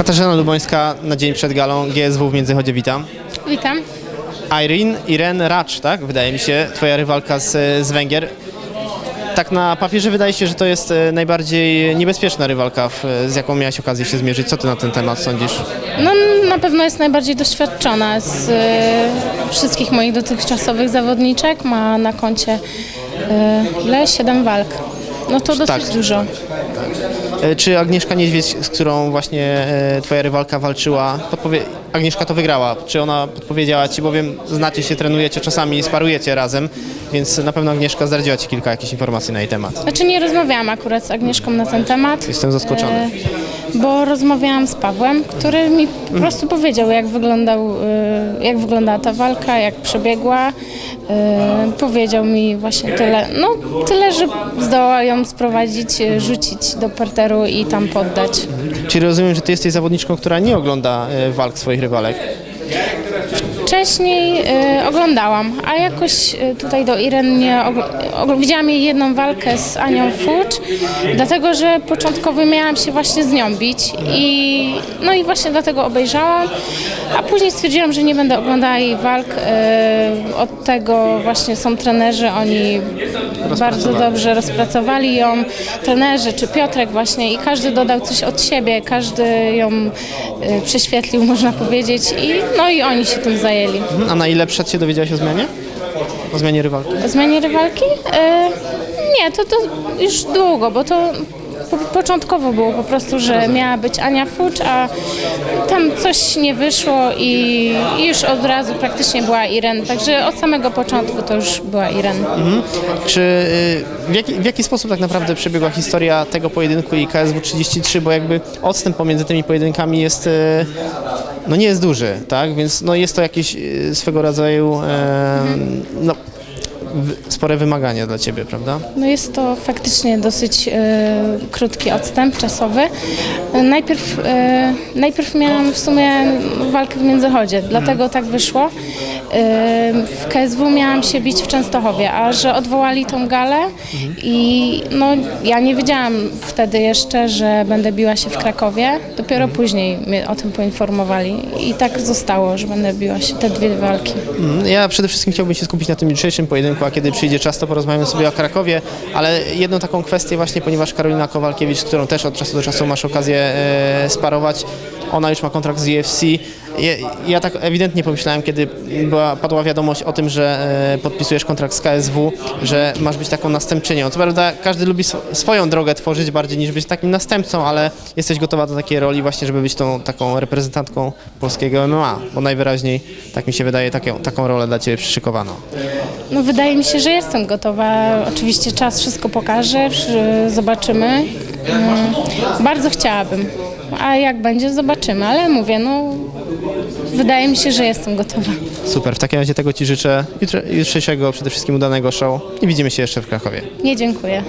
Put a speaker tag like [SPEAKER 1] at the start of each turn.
[SPEAKER 1] Katarzyna Lubońska na dzień przed galą GSW w Międzychodzie, witam.
[SPEAKER 2] Witam.
[SPEAKER 1] Irene, Irene Racz, tak? Wydaje mi się, twoja rywalka z, z Węgier. Tak na papierze wydaje się, że to jest e, najbardziej niebezpieczna rywalka, w, z jaką miałaś okazję się zmierzyć. Co ty na ten temat sądzisz?
[SPEAKER 2] No na pewno jest najbardziej doświadczona z e, wszystkich moich dotychczasowych zawodniczek. Ma na koncie e, ile? 7 walk. No to dosyć
[SPEAKER 1] Tak.
[SPEAKER 2] dużo.
[SPEAKER 1] E, Czy Agnieszka Niedźwiedź, z którą właśnie e, twoja rywalka walczyła, podpowie... Agnieszka to wygrała. Czy ona podpowiedziała ci, bowiem znacie się, trenujecie, czasami sparujecie razem, więc na pewno Agnieszka zdradziła ci kilka jakichś informacji na jej temat.
[SPEAKER 2] Znaczy nie rozmawiałam akurat z Agnieszką na ten temat.
[SPEAKER 1] Jestem zaskoczony.
[SPEAKER 2] Bo rozmawiałam z Pawłem, który mi po prostu powiedział, jak, wyglądał, e, jak wyglądała ta walka, jak przebiegła. E, powiedział mi właśnie tyle, no tyle, że zdoła ją sprowadzić, e, rzucić do parteru i tam poddać.
[SPEAKER 1] Czyli rozumiem, że ty jesteś zawodniczką, która nie ogląda walk swoich rywalek.
[SPEAKER 2] Wcześniej e, oglądałam, a jakoś e, tutaj do Iren nie ogl- widziałam jej jedną walkę z Anią Fucz, dlatego że początkowo miałam się właśnie z nią bić i no i właśnie dlatego obejrzałam, a później stwierdziłam, że nie będę oglądała jej walk. E, od tego właśnie są trenerzy, oni bardzo dobrze rozpracowali ją, trenerzy czy Piotrek właśnie i każdy dodał coś od siebie, każdy ją e, prześwietlił można powiedzieć i no i oni się tym zajęli.
[SPEAKER 1] A na ile przed się dowiedziałaś o zmianie? O zmianie rywalki?
[SPEAKER 2] O zmianie rywalki? E, nie, to, to już długo, bo to po, początkowo było po prostu, że miała być Ania Fucz, a tam coś nie wyszło i, i już od razu praktycznie była Iren, także od samego początku to już była Iren.
[SPEAKER 1] Czy y, w jaki, w jaki sposób tak naprawdę przebiegła historia tego pojedynku i KSW 33, bo jakby odstęp pomiędzy tymi pojedynkami jest y, no nie jest duży, tak? Więc no jest to jakieś y, swego rodzaju e, no, spore wymagania dla ciebie, prawda?
[SPEAKER 2] No jest to faktycznie dosyć e, krótki odstęp czasowy. E, najpierw, e, najpierw miałam w sumie walkę w Międzychodzie, dlatego tak wyszło. E, w KSW miałam się bić w Częstochowie, a że odwołali tą galę i no, ja nie wiedziałam wtedy jeszcze, że będę biła się w Krakowie. Dopiero później mnie o tym poinformowali i tak zostało, że będę biła się te dwie walki.
[SPEAKER 1] Mm, Ja przede wszystkim chciałbym się skupić na tym jutrzejszym pojedynku, a kiedy przyjdzie czas, to porozmawiamy sobie o Krakowie, ale jedną taką kwestię właśnie, ponieważ Karolina Kowalkiewicz, którą też od czasu do czasu masz okazję e, sparować, ona już ma kontrakt z UFC. Ja, ja tak ewidentnie pomyślałem, kiedy była, padła wiadomość o tym, że e, podpisujesz kontrakt z KSW, że masz być taką następczynią. Co prawda każdy lubi sw- swoją drogę tworzyć bardziej niż być takim następcą, ale jesteś gotowa do takiej roli właśnie, żeby być tą taką reprezentantką polskiego MMA, bo najwyraźniej, tak mi się wydaje, taką, taką rolę dla Ciebie przyszykowano.
[SPEAKER 2] No wydaje mi się, że jestem gotowa. Oczywiście czas wszystko pokaże, zobaczymy. Mm, Bardzo chciałabym. A jak będzie, zobaczymy, ale mówię, no wydaje mi się, że jestem gotowa.
[SPEAKER 1] Super, w takim razie tego Ci życzę jutrze- jutrzejszego przede wszystkim udanego show i widzimy się jeszcze w Krakowie.
[SPEAKER 2] Nie dziękuję.